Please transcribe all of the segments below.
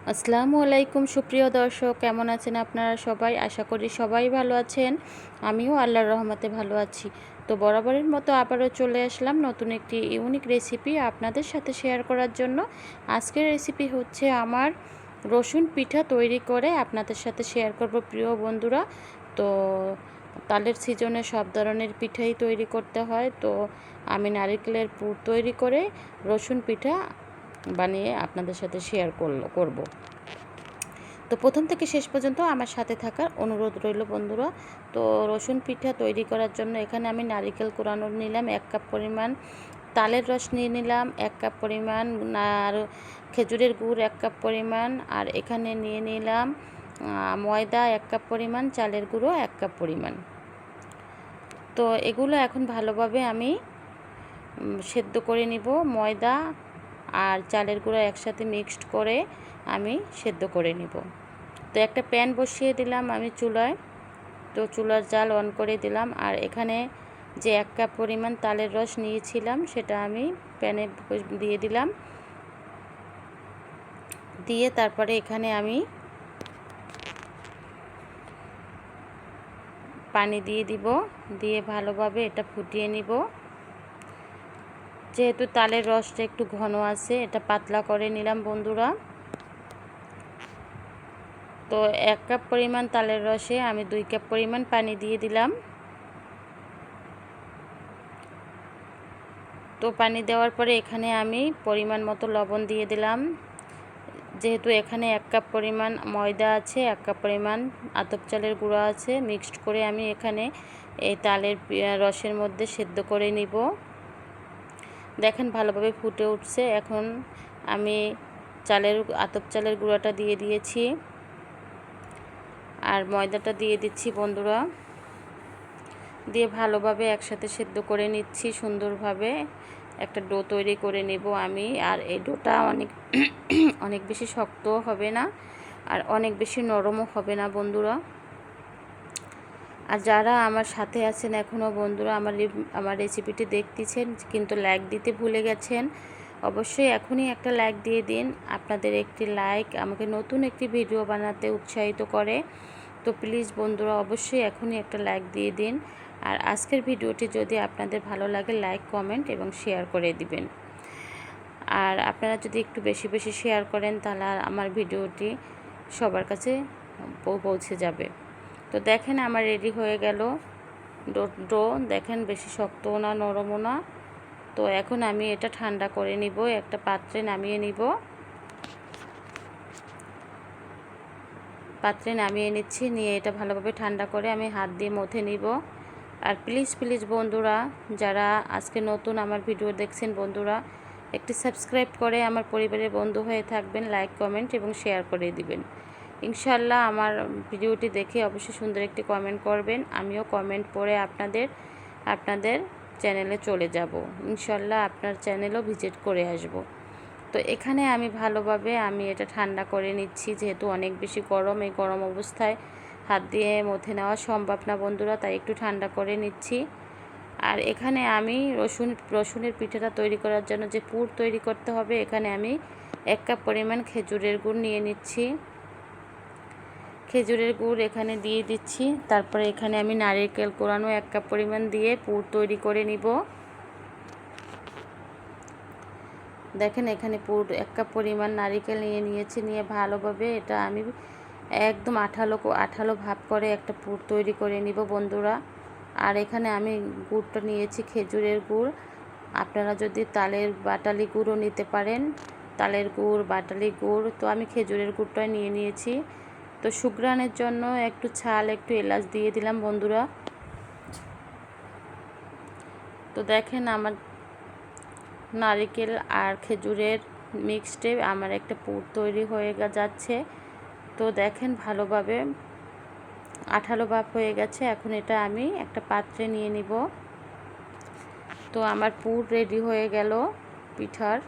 আসসালামু আলাইকুম, সুপ্রিয় দর্শক। কেমন আছেন আপনারা সবাই? আশা করি সবাই ভালো আছেন। আমিও আল্লাহর রহমতে ভালো আছি। তো বরাবরের মতো আবারও চলে আসলাম নতুন একটি ইউনিক রেসিপি আপনাদের সাথে শেয়ার করার জন্য। আজকের রেসিপি হচ্ছে আমার রসুন পিঠা তৈরি করে আপনাদের সাথে শেয়ার করব প্রিয় বন্ধুরা। তো তালের সিজনে সব ধরনের পিঠাই তৈরি করতে হয়। তো আমি নারিকেলের পুর তৈরি করে রসুন পিঠা বানিয়ে আপনাদের সাথে শেয়ার করল, করব। তো প্রথম থেকে শেষ পর্যন্ত আমার সাথে থাকার অনুরোধ রইল বন্ধুরা। তো রসুন পিঠা তৈরি করার জন্য এখানে আমি নারিকেল কোরানো নিলাম, এক কাপ পরিমাণ তালের রস নিয়ে নিলাম, এক কাপ পরিমাণ আর খেজুরের গুড়, এক কাপ পরিমাণ আর এখানে নিয়ে নিলাম ময়দা, এক কাপ পরিমাণ, চালের গুঁড়ো, এক কাপ পরিমাণ। তো এগুলো এখন ভালোভাবে আমি সেদ্ধ করে নিব, ময়দা আর চালের গুঁড়ো একসাথে মিক্সড করে আমি সেদ্ধ করে নিব। তো একটা প্যান বসিয়ে দিলাম আমি চুলায়। তো চুলার জাল অন করে দিলাম আর এখানে যে এক কাপ পরিমাণ তালের রস নিয়েছিলাম সেটা আমি প্যানে দিয়ে দিলাম। দিয়ে তারপরে এখানে আমি পানি দিয়ে দিব, দিয়ে ভালোভাবে এটা ফুটিয়ে নিব। যেহেতু তালের রসটা একটু ঘন আছে, এটা পাতলা করে নিলাম বন্ধুরা। তো এক কাপ পরিমাণ তালের রসে আমি দুই কাপ পরিমাণ পানি দিয়ে দিলাম। তো পানি দেওয়ার পরে এখানে আমি পরিমাণ মতো লবণ দিয়ে দিলাম। যেহেতু এখানে এক কাপ পরিমাণ ময়দা আছে, এক কাপ পরিমাণ আতপ চালের গুঁড়ো আছে, মিক্সড করে আমি এখানে এই তালের রসের মধ্যে সেদ্ধ করে নিব। দেখেন ভালোভাবে ফুটে উঠছে। এখন আমি চালের আতপ চালের গুঁড়াটা দিয়ে দিয়েছি। আর ময়দাটা দিয়ে দিচ্ছি বন্ধুরা। দিয়ে ভালোভাবে একসাথে সেদ্ধ করে নিচ্ছি সুন্দরভাবে। একটা ডো তৈরি করে নেব আমি। আর এই ডোটা অনেক অনেক বেশি শক্তও হবে না। আর অনেক বেশি নরমও হবে না বন্ধুরা। আর যারা আমার সাথে আছেন এখনও বন্ধুরা, আমার আমার রেসিপিটি দেখতেছেন, কিন্তু লাইক দিতে ভুলে গেছেন, অবশ্যই এখনই একটা লাইক দিয়ে দিন। আপনাদের একটি লাইক আমাকে নতুন একটি ভিডিও বানাতে উৎসাহিত করে। তো প্লিজ বন্ধুরা, অবশ্যই এখনই একটা লাইক দিয়ে দিন। আর আজকের ভিডিওটি যদি আপনাদের ভালো লাগে লাইক কমেন্ট এবং শেয়ার করে দিবেন। আর আপনারা যদি একটু বেশি বেশি শেয়ার করেন, তাহলে আমার ভিডিওটি সবার কাছে পৌঁছে যাবে। তো দেখেন আমার রেডি হয়ে গেল। ডো ডো, দেখেন বেশি শক্তও না, নরমও না। তো এখন আমি এটা ঠান্ডা করে নিব, একটা পাত্রে নামিয়ে নিব। পাত্রে নামিয়ে নিচ্ছি, নিয়ে এটা ভালোভাবে ঠান্ডা করে আমি হাত দিয়ে মথে নিব। আর প্লিজ প্লিজ বন্ধুরা, যারা আজকে নতুন আমার ভিডিও দেখছেন বন্ধুরা, একটি সাবস্ক্রাইব করে আমার পরিবারের বন্ধু হয়ে থাকবেন, লাইক, কমেন্ট এবং শেয়ার করে দিবেন। ইনশাল্লাহ আমার ভিডিওটি দেখে অবশ্যই সুন্দর একটি কমেন্ট করবেন। আমিও কমেন্ট পড়ে আপনাদের আপনাদের চ্যানেলে চলে যাব। ইনশাল্লাহ আপনার চ্যানেলও ভিজিট করে আসব। তো এখানে আমি ভালোভাবে আমি এটা ঠান্ডা করে নিচ্ছি, যেহেতু অনেক বেশি গরম, এই গরম অবস্থায় হাত দিয়ে মথে নেওয়া সম্ভব না বন্ধুরা, তাই একটু ঠান্ডা করে নিচ্ছি। আর এখানে আমি রসুন, রসুনের পিঠাটা তৈরি করার জন্য যে পুর তৈরি করতে হবে, এখানে আমি এক কাপ পরিমাণ খেজুরের গুড় নিয়ে নিচ্ছি। খেজুরের গুড় এখানে দিয়ে দিচ্ছি। তারপরে এখানে আমি নারিকেল কোরানো এক কাপ পরিমাণ দিয়ে পুর তৈরি করে নিব। দেখেন এখানে পুর এক কাপ পরিমাণ নারিকেল নিয়ে নিয়েছি, নিয়ে ভালোভাবে এটা আমি একদম আঠালো আঠালো ভাব করে একটা পুর তৈরি করে নিব বন্ধুরা। আর এখানে আমি গুড়টা নিয়েছি, খেজুরের গুড়। আপনারা যদি তালের বাটালি গুড়ও নিতে পারেন, তালের গুড়, বাটালি গুড়, তো আমি খেজুরের গুড়টাই নিয়ে নিয়েছি। তো সুগ্রানের জন্য একটু ছাল, একটু এলাচ দিয়ে দিলাম বন্ধুরা। তো দেখেন আমার নারিকেল আর খেজুরের মিক্সডে আমার একটা পুর তৈরি হয়ে যাচ্ছে। তো দেখেন ভালোভাবে আঠালো ভাব হয়ে গেছে। এখন এটা আমি একটা পাত্রে নিয়ে নিব। তো আমার পুর রেডি হয়ে গেল পিঠার।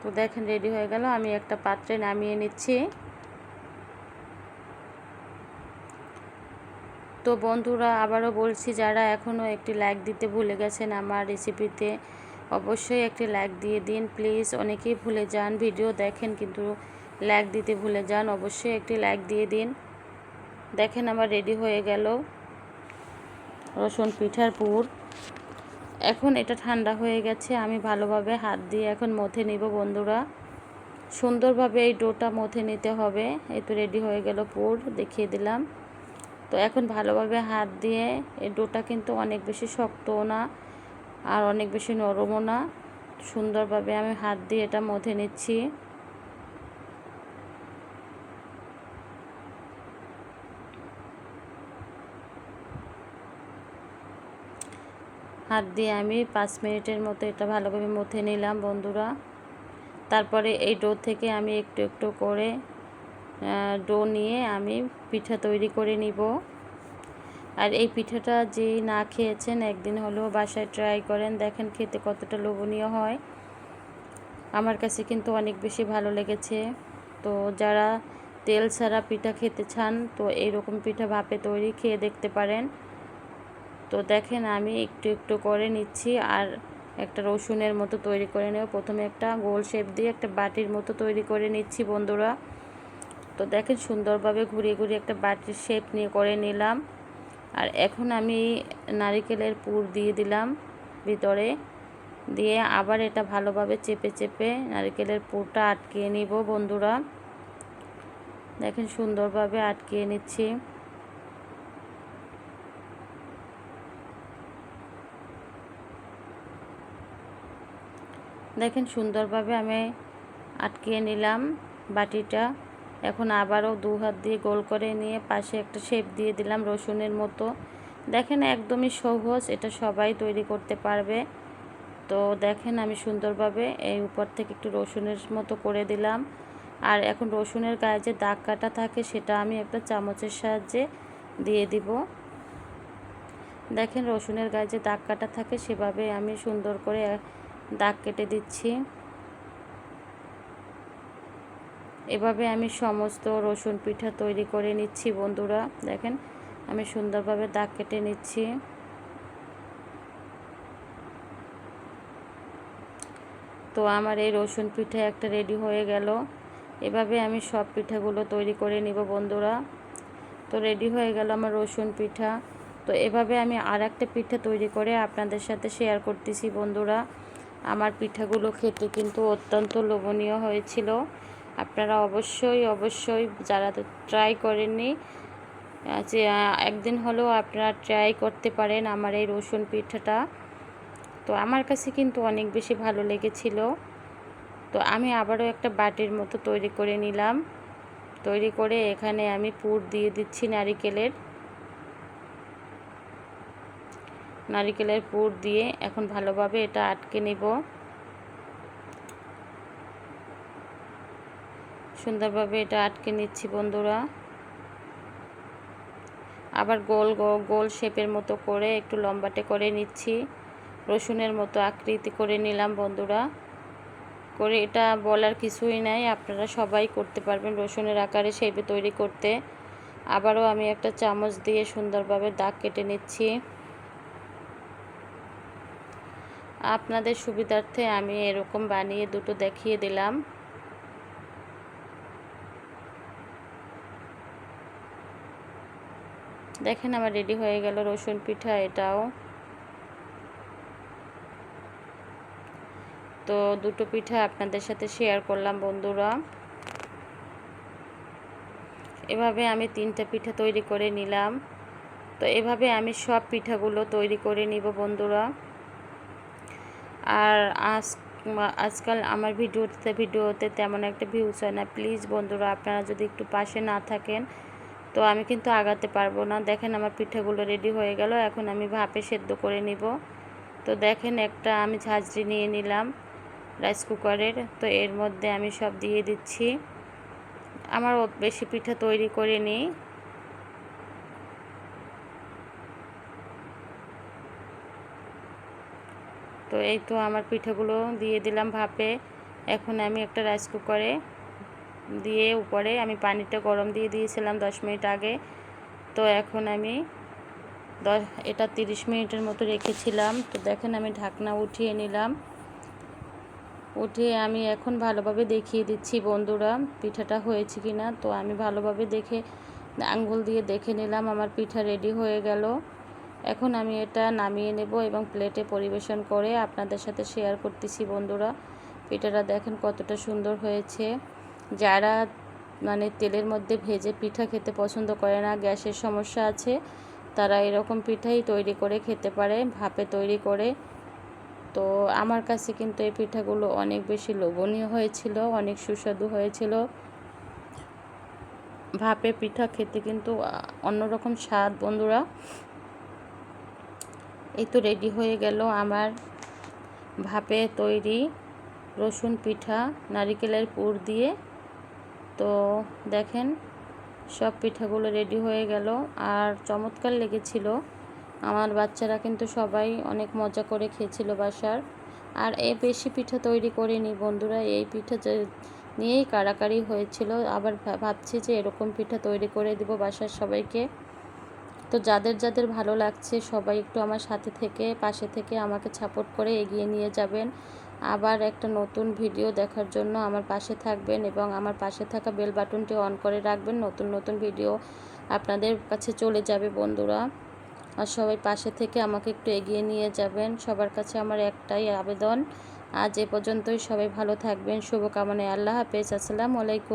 তো দেখেন রেডি হয়ে গেল। আমি একটা পাত্রে নামিয়ে নিচ্ছি। তো বন্ধুরা, আবারও বলছি, যারা এখনও একটি লাইক দিতে ভুলে গেছেন আমার রেসিপিতে অবশ্যই একটি লাইক দিয়ে দিন। প্লিজ অনেকেই ভুলে যান। ভিডিও দেখেন কিন্তু লাইক দিতে ভুলে যান। অবশ্যই একটি লাইক দিয়ে দিন। দেখেন আমার রেডি হয়ে গেল। রসুন পিঠার পুর। এখন এটা ঠান্ডা হয়ে গেছে, আমি ভালোভাবে হাত দিয়ে এখন মথে নিব বন্ধুরা। সুন্দরভাবে এই ডোটা মথে নিতে হবে, এই তো রেডি হয়ে গেল পুর, দেখিয়ে দিলাম। তো এখন ভালোভাবে হাত দিয়ে এই ডোটা কিন্তু অনেক বেশি শক্তও না, আর অনেক বেশি নরমও না। সুন্দরভাবে আমি হাত দিয়ে এটা মথে নিচ্ছি। হাত দিয়ে আমি পাঁচ মিনিটের মতো এটা ভালোভাবে মথে নিলাম বন্ধুরা। তারপরে এই ডো থেকে আমি একটু একটু করে ডো নিয়ে আমি পিঠা তৈরি করে নিব। আর এই পিঠাটা যেই না খেয়েছেন একদিন হলেও বাসায় ট্রাই করেন, দেখেন খেতে কতটা লোভনীয় হয়। আমার কাছে কিন্তু অনেক বেশি ভালো লেগেছে। তো যারা তেল ছাড়া পিঠা খেতে চান, তো এইরকম পিঠা ভাপে তৈরি খেয়ে দেখতে পারেন। তো দেখেন আমি একটু একটু করে নিচ্ছি আর একটা রসুনের মতো তৈরি করে নেব। প্রথমে একটা গোল শেপ দিয়ে একটা বাটির মতো তৈরি করে নিচ্ছি বন্ধুরা। তো দেখেন সুন্দরভাবে ঘুরিয়ে ঘুরিয়ে একটা বাটির শেপ নিয়ে করে নিলাম। আর এখন আমি নারিকেলের পুর দিয়ে দিলাম ভিতরে। দিয়ে আবার এটা ভালোভাবে চেপে চেপে নারিকেলের পুরটা আটকিয়ে নিব বন্ধুরা। দেখেন সুন্দরভাবে আটকিয়ে নিচ্ছি। সুন্দরভাবে আমি আটকিয়ে নিলাম বাটিটা। এখন আবারও দু হাত দিয়ে গোল করে নিয়ে পাশে একটা শেপ দিয়ে দিলাম রসুনের মতো। দেখেন একদমই সহজ, এটা সবাই তৈরি করতে পারবে। তো দেখেন আমি সুন্দরভাবে এই উপর থেকে একটু রসুনের মতো করে দিলাম। আর এখন রসুনের গায়ে যে দাগ কাটা থাকে সেটা আমি একটা চামচের সাহায্যে দিয়ে দিব। দেখেন রসুনের গায়ে যে দাগ কাটা থাকে সেভাবে আমি সুন্দর করে দাগ কেটে দিচ্ছি। এভাবে আমি সমস্ত রসুন পিঠা তৈরি করে নিচ্ছি বন্ধুরা। দেখেন, আমি সুন্দরভাবে দাগ কেটে নিচ্ছি। তো আমার এই রসুন পিঠা একটা রেডি হয়ে গেল। এভাবে আমি সব পিঠাগুলো তৈরি করে নিব বন্ধুরা। তো রেডি হয়ে গেল আমার রসুন পিঠা। তো এভাবে আমি আর একটা পিঠা তৈরি করে আপনাদের সাথে শেয়ার করতেছি বন্ধুরা। আমার পিঠাগুলো খেতে কিন্তু অত্যন্ত লোভনীয় হয়েছিল। আপনারা অবশ্যই অবশ্যই যারা তো ট্রাই করেননি, যে, একদিন হলেও আপনারা ট্রাই করতে পারেন আমার এই রসুন পিঠাটা। তো আমার কাছে কিন্তু অনেক বেশি ভালো লেগেছিল। তো আমি আবারও একটা বাটির মতো তৈরি করে নিলাম। তৈরি করে এখানে আমি পুর দিয়ে দিচ্ছি নারিকেলের। নারিকেলের পুর দিয়ে এখন ভালোভাবে এটা আটকে নিব। সুন্দরভাবে এটা আটকে নিচ্ছি বন্ধুরা। আবার গোল গোল শেপের মতো করে একটু লম্বাটে করে নিচ্ছি। রসুনের মতো আকৃতি করে নিলাম বন্ধুরা। করে এটা বলার কিছুই নাই, আপনারা সবাই করতে পারবেন রসুনের আকারে শেপে তৈরি করতে। আবারও আমি একটা চামচ দিয়ে সুন্দরভাবে দাগ কেটে নিচ্ছি। আপনাদের সুবিধার্থে আমি এরকম বানিয়ে দুটো দেখিয়ে দিলাম। দেখেন আমার রেডি হয়ে গেল রসুন পিঠা এটাও। তো দুটো পিঠা আপনাদের সাথে শেয়ার করলাম বন্ধুরা। এভাবে আমি তিনটা পিঠা তৈরি করে নিলাম। তো এভাবে আমি সব পিঠাগুলো তৈরি করে নিব বন্ধুরা। আর আজ আজকাল আমার ভিডিওতে ভিডিওতে তেমন একটা ভিউজ হয় না। প্লিজ বন্ধুরা, আপনারা যদি একটু পাশে না থাকেন, তো আমি কিন্তু আগাতে পারব না। দেখেন আমার পিঠাগুলো রেডি হয়ে গেল, এখন আমি ভাপে সেদ্ধ করে নিব। তো দেখেন একটা আমি ঝাঁঝরি নিয়ে নিলাম রাইস কুকারের তো এর মধ্যে আমি সব দিয়ে দিচ্ছি। আমার বেশি পিঠা তৈরি করে নিই এই তো আমার পিঠাগুলো দিয়ে দিলাম ভাপে। এখন আমি একটা রাইস কুকারে দিয়ে উপরে আমি পানিটা গরম দিয়ে দিয়েছিলাম দশ মিনিট আগে। তো এখন আমি দশ, এটা তিরিশ মিনিটের মতো রেখেছিলাম। তো দেখেন আমি ঢাকনা উঠিয়ে নিলাম। উঠিয়ে আমি এখন ভালোভাবে দেখিয়ে দিচ্ছি বন্ধুরা পিঠাটা হয়েছে কি না তো আমি ভালোভাবে দেখে, আঙ্গুল দিয়ে দেখে নিলাম আমার পিঠা রেডি হয়ে গেল। এখন আমি এটা নামিয়ে নেব এবং প্লেটে পরিবেশন করে আপনাদের সাথে শেয়ার করতেছি বন্ধুরা। পিঠাটা দেখেন কতটা সুন্দর হয়েছে। যারা মানে তেলের মধ্যে ভেজে পিঠা খেতে পছন্দ করে না, গ্যাসের সমস্যা আছে, তারা এরকম পিঠাই তৈরি করে খেতে পারে, ভাপে তৈরি করে। তো আমার কাছে কিন্তু এই পিঠাগুলো অনেক বেশি লোভনীয় হয়েছিল, অনেক সুস্বাদু হয়েছিল। ভাপে পিঠা খেতে কিন্তু অন্যরকম স্বাদ বন্ধুরা। এই তো রেডি হয়ে গেল আমার ভাপে তৈরি রসুন পিঠা, নারিকেলের পুর দিয়ে। তো দেখেন, সব পিঠাগুলো রেডি হয়ে গেল। আর চমৎকার লেগেছিল। আমার বাচ্চারা কিন্তু সবাই অনেক মজা করে খেয়েছিল বাসার। আর এই বেশি পিঠা তৈরি করিনি বন্ধুরা, এই পিঠা নিয়েই কারাকারি হয়েছিল। আবার ভাবছি যে এরকম পিঠা তৈরি করে দিব বাসার সবাইকে। তো যাদের যাদের ভালো লাগছে সবাই একটু আমার সাথে থেকে, পাশে থেকে আমাকে সাপোর্ট করে এগিয়ে নিয়ে যাবেন। আবার একটা নতুন ভিডিও দেখার জন্য আমার পাশে থাকবেন এবং আমার পাশে থাকা বেল বাটনটি অন করে রাখবেন। নতুন নতুন ভিডিও আপনাদের কাছে চলে যাবে বন্ধুরা। আর সবাই পাশে থেকে আমাকে একটু এগিয়ে নিয়ে যাবেন। সবার কাছে আমার একটাই আবেদন। আজ এ পর্যন্তই সবাই ভালো থাকবেন। শুভকামনায় আল্লাহ হাফেজ। আসসালামু আলাইকুম।